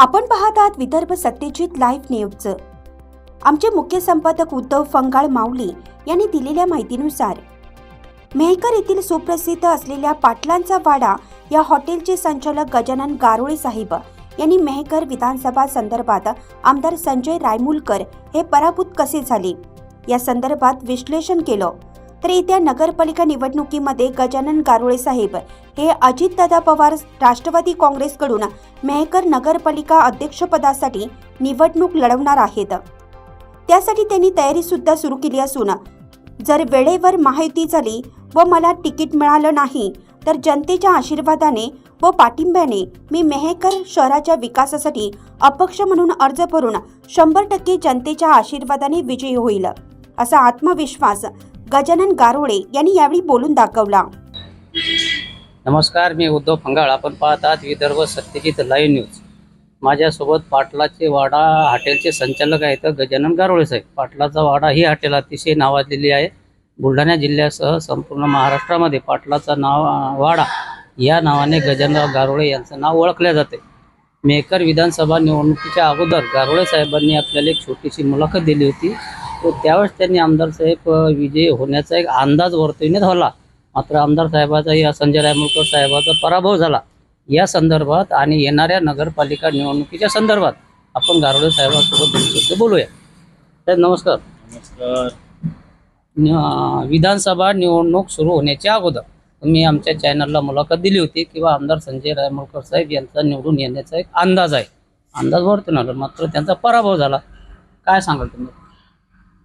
आपण पाहत आहात विदर्भ सत्यजित लाईव्ह न्यूज. आमचे मुख्य संपादक उद्धव फंगाळ माऊली यांनी दिलेल्या माहितीनुसार मेहकर येथील सुप्रसिद्ध असलेल्या पाटलांचा वाडा या हॉटेलचे संचालक गजानन गारोळे साहेब यांनी मेहकर विधानसभा संदर्भात आमदार संजय रायमुलकर हे पराभूत कसे झाले? या संदर्भात विश्लेषण केलं. तर येत्या नगरपालिका निवडणुकीमध्ये गजानन गारोळे साहेब हे अजितदादा पवार राष्ट्रवादी काँग्रेसकडून मेहकर नगरपालिका अध्यक्षपदासाठी निवडणूक लढवणार आहेत. त्यासाठी त्यांनी तयारी सुद्धा सुरू केली असून जर वेळेवर महायुती झाली व मला तिकीट मिळालं नाही तर जनतेच्या आशीर्वादाने व पाठिंब्याने मी मेहकर शहराच्या विकासासाठी अपक्ष म्हणून अर्ज भरून शंभर टक्के जनतेच्या आशीर्वादाने विजयी होईल असा आत्मविश्वास गजानन गारोळे यांनी यावेळी बोलून दाखवला. नमस्कार मी उद्धव फंगाळ. आपण पाहत आहात विदर्भ सत्यजित लाईव्ह न्यूज. माझ्यासोबत पाटलाचे वाडा हॉटेलचे संचालक आहेत गजानन गारोळे साहेब. पाटलाचा वाडा ही हॉटेल अतिशय नावाजलेली आहे. बुलढाणा जिल्ह्यासह संपूर्ण महाराष्ट्रामध्ये पाटलाचा नाव वाडा या नावाने गजानन गारोळे यांचं नाव ओळखले जाते. मेकर विधानसभा निवडणुकीच्या अगोदर गारोळे साहेबांनी आपल्याला एक छोटीशी मुलाखत दिली होती. तो त्यावेळेस त्यांनी आमदार साहेब विजयी होण्याचा एक अंदाज वर्तविण्यात आला मात्र आमदार साहेबाचा या संजय रायमुलकर साहेबाचा पराभव झाला. या संदर्भात आणि येणाऱ्या नगरपालिका निवडणुकीच्या संदर्भात आपण गारोळे साहेबांसोबत शब्द बोलूया. तर नमस्कार. नमस्कार. विधानसभा निवडणूक सुरू होण्याच्या अगोदर तुम्ही आमच्या चॅनलला मुलाखत दिली होती किंवा आमदार संजय रायमुलकर साहेब यांचा निवडून येण्याचा एक अंदाज आहे. अंदाज वर्तून आला मात्र त्यांचा पराभव झाला. काय सांगाल तुम्ही?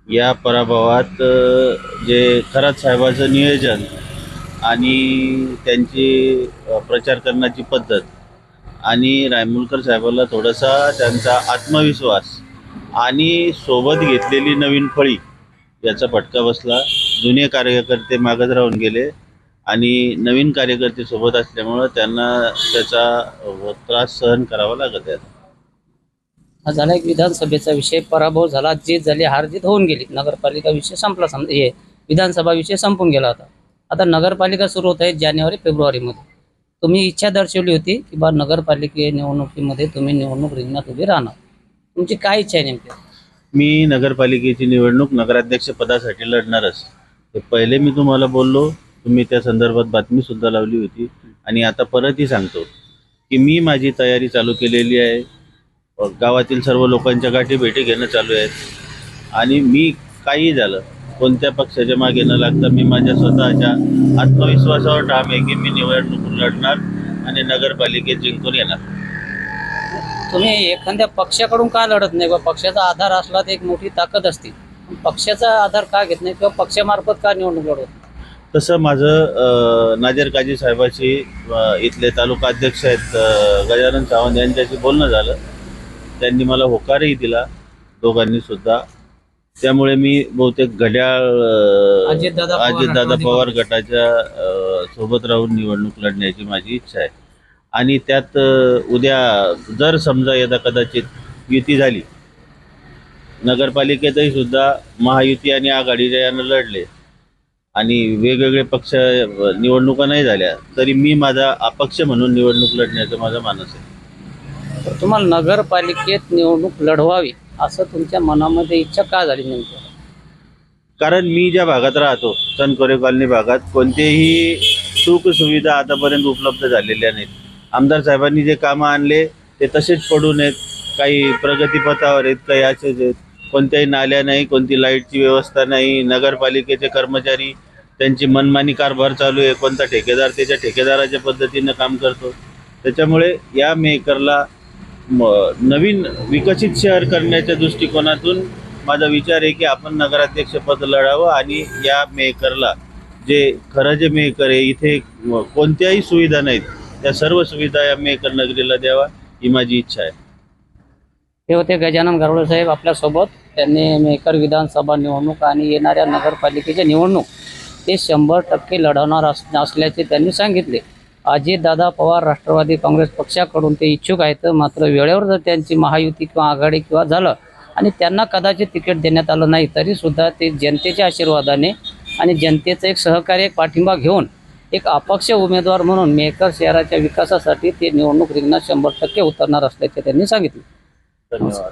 या पराभवात जे खरात साहेबाचं नियोजन आणि त्यांची प्रचार करण्याची पद्धत आणि रायमुलकर साहेबाला थोडासा त्यांचा आत्मविश्वास आणि सोबत घेतलेली नवीन फळी याचा फटका बसला. जुने कार्यकर्ते मागत राहून गेले आणि नवीन कार्यकर्ते सोबत असल्यामुळं त्यांना त्याचा त्रास सहन करावा लागत आहे. हा झाला एक विधानसभेचा विषय पराभव झाला जीत झाली हार जीत होऊन गेली. नगरपालिका विषय संपला सम हे विधानसभा विषय संपून गेला होता. आता नगरपालिका सुरू होत आहे जानेवारी फेब्रुवारीमध्ये. तुम्ही इच्छा दर्शवली होती की बा नगरपालिके निवडणुकीमध्ये तुम्ही निवडणूक रिंगणात उभी राहणार. तुमची काय इच्छा आहे नेमकी? मी नगरपालिकेची निवडणूक नगराध्यक्ष पदासाठी लढणारच. हे पहिले मी तुम्हाला बोललो तुम्ही त्या संदर्भात बातमीसुद्धा लावली होती. आणि आता परतही सांगतो की मी माझी तयारी चालू केलेली आहे. गावातील सर्व लोकांच्या गाठी भेटी घेणं चालू आहेत आणि मी काही झालं कोणत्या पक्षाच्या मागे न लागता मी माझ्या स्वतःच्या आत्मविश्वासावर ठाम आहे की मी निवडणूक लढणार आणि नगरपालिकेत जिंकून येणार. तुम्ही एखाद्या पक्षाकडून का लढत नाही? किंवा पक्षाचा आधार असला तर एक मोठी ताकद असते. पक्षाचा आधार का घेत नाही? किंवा पक्षामार्फत का निवडणूक लढवत? तसं माझं अ, नाझर काजी साहेबाशी इथले तालुका अध्यक्ष आहेत गजानन सावंत यांच्याशी बोलणं झालं. त्यांनी मला होकारही दिला दोघांनी सुद्धा. त्यामुळे मी बहुतेक घड्याळ अजितदादा पवार. गटाच्या सोबत राहून निवडणूक लढण्याची माझी इच्छा आहे. आणि त्यात उद्या जर समजा यदा कदाचित युती झाली नगरपालिकेतही सुद्धा महायुती आणि आघाडीच्या यानं लढले आणि वेगवेगळे पक्ष निवडणुका नाही झाल्या तरी मी माझा अपक्ष म्हणून निवडणूक लढण्याचं माझा मानस आहे. तर तुम्हाला नगरपालिकेत निवडणूक लढवावी असं तुमच्या मनामध्ये इच्छा का झाली नेमकी? कारण मी ज्या भागात राहतो सनकोरे कॉलनी भागात कोणतेही सुख सुविधा आतापर्यंत उपलब्ध झालेल्या नाहीत. आमदार साहेबांनी जे कामं आणले ते तसेच पडून आहेत. काही प्रगतीपथावर आहेत काही असेच आहेत. कोणत्याही नाल्या नाही कोणती लाईटची व्यवस्था नाही नगरपालिकेचे कर्मचारी त्यांची मनमानी कारभार चालू आहे कोणता ठेकेदार त्याच्या ठेकेदाराच्या पद्धतीनं काम करतो. त्याच्यामुळे या मेकरला नवीन विकसित शहर करण्याच्या दृष्टिकोनातून माझा विचार आहे की आपण नगराध्यक्षपद लढावं आणि या मेकरला जे खरं जे मेकर आहे इथे कोणत्याही सुविधा नाहीत त्या सर्व सुविधा या मेकर नगरीला द्यावा ही माझी इच्छा आहे. हे होते गजानन गारोळे साहेब आपल्यासोबत त्यांनी मेकर विधानसभा निवडणूक आणि येणाऱ्या नगरपालिकेच्या निवडणूक ते शंभर टक्के लढवणार असल्याचे त्यांनी सांगितले. अजितदादा पवार राष्ट्रवादी काँग्रेस पक्षाकडून ते इच्छुक आहेत. मात्र वेळेवर जर त्यांची महायुती किंवा आघाडी किंवा झालं आणि त्यांना कदाचित तिकीट देण्यात आलं नाही तरीसुद्धा ते जनतेच्या आशीर्वादाने आणि जनतेचं एक सहकार्य एक पाठिंबा घेऊन एक अपक्ष उमेदवार म्हणून मेकर शहराच्या विकासासाठी ते निवडणूक रिंगणात शंभर टक्के उतरणार असल्याचे त्यांनी सांगितले. धन्यवाद.